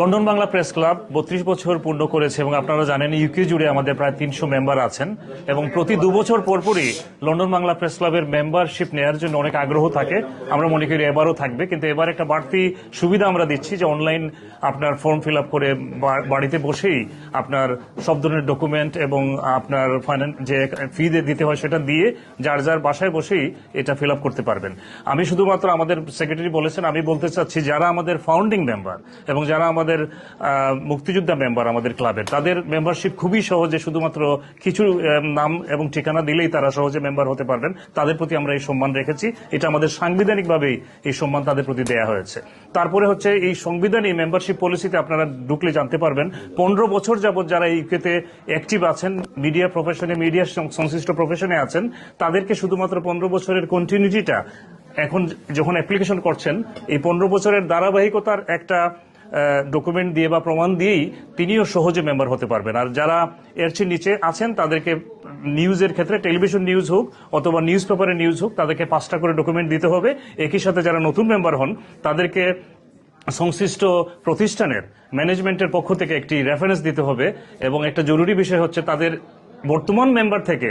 London Bangla press club বত্রিশ বছর পূর্ণ করেছে এবং আপনারা জানেন ইউকে জুড়ে আমাদের প্রায় তিনশো মেম্বার আছেন এবং প্রতি দু বছর পরপরই লন্ডন বাংলা প্রেস ক্লাবের মেম্বারশিপ নেওয়ার জন্য অনেক আগ্রহ থাকে। আমরা মনে করি এবারও থাকবে, কিন্তু এবার একটা বাড়তি সুবিধা আমরা দিচ্ছি যে অনলাইন আপনার ফর্ম ফিল আপ করে বাড়িতে বসেই আপনার সব ধরনের ডকুমেন্ট এবং আপনার ফাইন্যান্স যে ফি দিতে হয় সেটা দিয়ে যার যার বাসায় বসেই এটা ফিল আপ করতে পারবেন। আমি শুধুমাত্র আমাদের সেক্রেটারি বলেছেন, আমি বলতে চাচ্ছি যারা আমাদের ফাউন্ডিং মেম্বার এবং যারা আমাদের মুক্তিযোদ্ধা মেম্বার আমাদের ক্লাবের তাদের মেম্বারশিপ খুবই সহজে শুধুমাত্র কিছু নাম এবং ঠিকানা দিলেই তারা সহজে মেম্বার হতে পারবেন। তাদের প্রতি আমরা এই সম্মান রেখেছি। এটা আমাদের সাংবিধানিকভাবেই এই সম্মান তাদের প্রতি দেয়া হয়েছে। তারপরে হচ্ছে এই সংবিধানী মেম্বারশিপ পলিসিতে আপনারা ঢুকলে জানতে পারবেন, পনেরো বছর যাবত যারা ইউকেতে অ্যাক্টিভ আছেন মিডিয়া প্রফেশনে মিডিয়া সংশ্লিষ্ট প্রফেশনে আছেন, তাদেরকে শুধুমাত্র পনেরো বছরের কন্টিনিউটিটা এখন যখন অ্যাপ্লিকেশন করছেন, এই পনেরো বছরের ধারাবাহিকতার একটা ডকুমেন্ট দিয়ে বা প্রমাণ দিয়েই তিনিও সহজে মেম্বার হতে পারবেন। আর যারা এর চেয়ে নিচে আছেন, তাদেরকে নিউজের ক্ষেত্রে টেলিভিশন নিউজ হোক অথবা নিউজ পেপারের নিউজ হোক, তাদেরকে পাঁচটা করে ডকুমেন্ট দিতে হবে। একই সাথে যারা নতুন মেম্বার হন, তাদেরকে সংশ্লিষ্ট প্রতিষ্ঠানের ম্যানেজমেন্টের পক্ষ থেকে একটি রেফারেন্স দিতে হবে। এবং একটা জরুরি বিষয় হচ্ছে, তাদের বর্তমান মেম্বার থেকে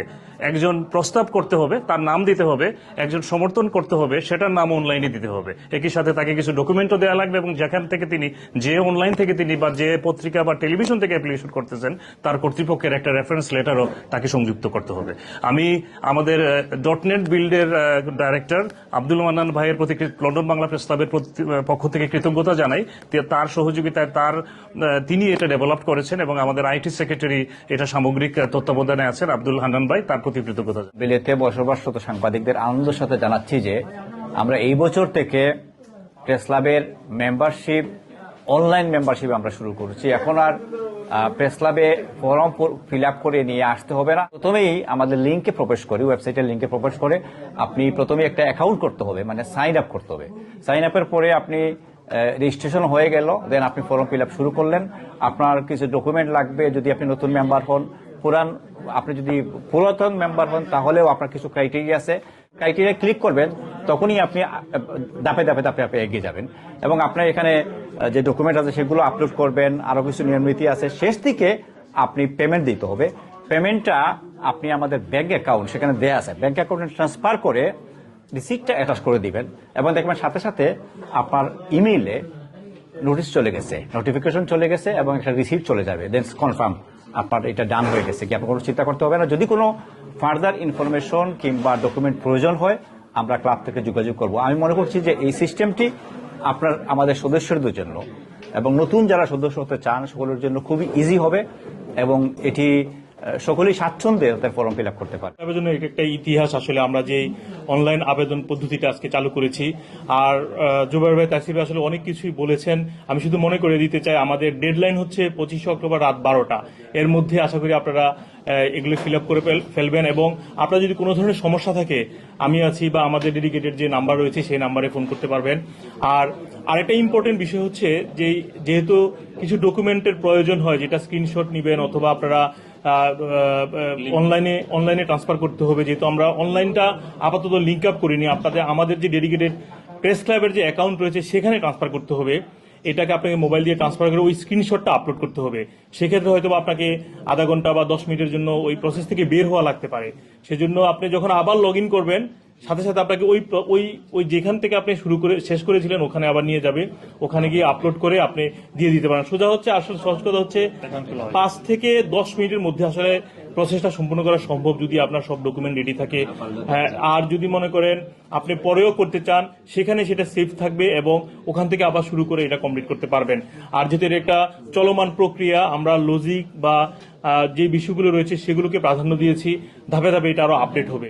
একজন প্রস্তাব করতে হবে, তার নাম দিতে হবে, একজন সমর্থন করতে হবে, সেটার নাম অনলাইনে দিতে হবে। একই সাথে তাকে কিছু ডকুমেন্টও দেওয়া লাগবে এবং যেখান থেকে তিনি, যে অনলাইন থেকে তিনি বা যে পত্রিকা বা টেলিভিশন থেকে অ্যাপ্লিকেশন করতেছেন, তার কর্তৃপক্ষের একটা রেফারেন্স লেটারও তাকে সংযুক্ত করতে হবে। আমি আমাদের ডটনেট বিল্ডের ডাইরেক্টর আব্দুল মান্নান ভাইয়ের প্রতি লন্ডন বাংলা প্রেস ক্লাবের পক্ষ থেকে কৃতজ্ঞতা জানাই তার সহযোগিতায় তার তিনি এটা ডেভেলপ করেছেন এবং আমাদের আইটি সেক্রেটারি এটা সামগ্রিক তত্ত্বাবধানে আছেন আব্দুল হান্নান ভাই। তার প্রতি কৃতজ্ঞতা। বিলেতে বসবাসরত সাংবাদিকদের আনন্দের সাথে জানাচ্ছি যে, আমরা এই বছর থেকে প্রেস ক্লাবের মেম্বারশিপ, অনলাইন মেম্বারশিপ আমরা শুরু করছি। এখন আর প্রেস ক্লাবে ফর্ম ফিল আপ করে নিয়ে আসতে হবে না। প্রথমেই আমাদের লিঙ্কে প্রবেশ করি, ওয়েবসাইটের লিঙ্কে প্রবেশ করে আপনি প্রথমে একটা অ্যাকাউন্ট করতে হবে মানে সাইন আপ করতে হবে। সাইন আপের পরে আপনি রেজিস্ট্রেশন হয়ে গেল, দেন আপনি ফর্ম ফিল আপ শুরু করলেন। আপনার কিছু ডকুমেন্ট লাগবে, যদি আপনি নতুন মেম্বার হন, পুরান আপনি যদি পুরাতন মেম্বার হন, তাহলেও আপনার কিছু ক্রাইটেরিয়া আছে। ক্রাইটেরিয়া ক্লিক করবেন, তখনই আপনি দাপে দাপে দাপে আপনি এগিয়ে যাবেন। এবং আপনার এখানে যে ডকুমেন্ট আছে, সেগুলো আপলোড করবেন, আরও কিছু নিয়ম নীতি আছে। শেষ দিকে আপনি পেমেন্ট দিতে হবে। পেমেন্টটা আপনি আমাদের ব্যাংক অ্যাকাউন্ট সেখানে দেয়া আছে। ব্যাংক অ্যাকাউন্টে ট্রান্সফার করে রিসিপ্টটা অ্যাটাচ করে দিবেন। এবং দেখবেন সাথে সাথে আপনার ইমেইলে নোটিশ চলে গেছে। নোটিফিকেশন চলে গেছে এবং একটা রিসিভ চলে যাবে। দেন কনফার্ম আপনার এটা ডান হয়ে গেছে। কি আপনার কোনো চিন্তা করতে হবে না? যদি কোনো ফার্দার ইনফরমেশন কিংবা ডকুমেন্ট প্রয়োজন হয়, আমরা ক্লাব থেকে যোগাযোগ করব। আমি মনে করছি যে এই সিস্টেমটি আপনার, আমাদের সদস্যদের জন্য এবং নতুন যারা সদস্য হতে চান, সকলের জন্য খুবই ইজি হবে এবং এটি সকলেই স্বাচ্ছন্দ্যে তাদের ফর্ম ফিল আপ করতে পারে। এটা একটা ইতিহাস আসলে আমরা যে অনলাইন আবেদন পদ্ধতিটা আজকে চালু করেছি, আর জুবাইর ভাই ভাই আসলে অনেক কিছুই বলেছেন। আমি শুধু মনে করে দিতে চাই, আমাদের ডেডলাইন হচ্ছে পঁচিশে অক্টোবর রাত বারোটা। এর মধ্যে আশা করি আপনারা এগুলো ফিল আপ করে ফেল- ফেলবেন এবং আপনার যদি কোনো ধরনের সমস্যা থাকে, আমি আছি বা আমাদের ডেডিকেটেড যে নাম্বার রয়েছে সেই নাম্বারে ফোন করতে পারবেন। আর আরেকটা ইম্পর্টেন্ট বিষয় হচ্ছে যে, যেহেতু কিছু ডকুমেন্টের প্রয়োজন হয়, যেটা স্ক্রিনশট নেবেন অথবা আপনারা অনলাইনে অনলাইনে ট্রান্সফার করতে হবে। যেহেতু আমরা অনলাইনটা আপাতত লিঙ্ক আপ করিনি আপনাদের আমাদের যে ডেডিকেটেড প্রেস ক্লাবের যে অ্যাকাউন্ট রয়েছে সেখানে ট্রান্সফার করতে হবে। এটাকে আপনাকে মোবাইল দিয়ে ট্রান্সফার করে ওই স্ক্রিনশটটা আপলোড করতে হবে। সেক্ষেত্রে হয়তো বা আপনাকে আধা ঘণ্টা বা দশ মিনিটের জন্য ওই প্রসেস থেকে বের হওয়া লাগতে পারে। সেজন্য আপনি যখন আবার লগ ইন করবেন সাথে সাথে আপনাকে ওই ওই ওই যেখান থেকে আপনি শুরু করে শেষ করেছিলেন ওখানে আবার নিয়ে যাবে। ওখানে গিয়ে আপলোড করে আপনি দিয়ে দিতে পারেন। সোজা হচ্ছে আসলে সহজ কথা হচ্ছে পাঁচ থেকে দশ মিনিটের মধ্যে আসলে প্রসেসটা সম্পূর্ণ করা সম্ভব যদি আপনার সব ডকুমেন্ট রেডি থাকে। হ্যাঁ, আর যদি মনে করেন আপনি পরেও করতে চান সেখানে সেটা সেফ থাকবে এবং ওখান থেকে আবার শুরু করে এটা কমপ্লিট করতে পারবেন। আর যেহেতু একটা চলমান প্রক্রিয়া আমরা লজিক বা যে বিষয়গুলো রয়েছে সেগুলোকে প্রাধান্য দিয়েছি ধাপে ধাপে এটা আরও আপডেট হবে।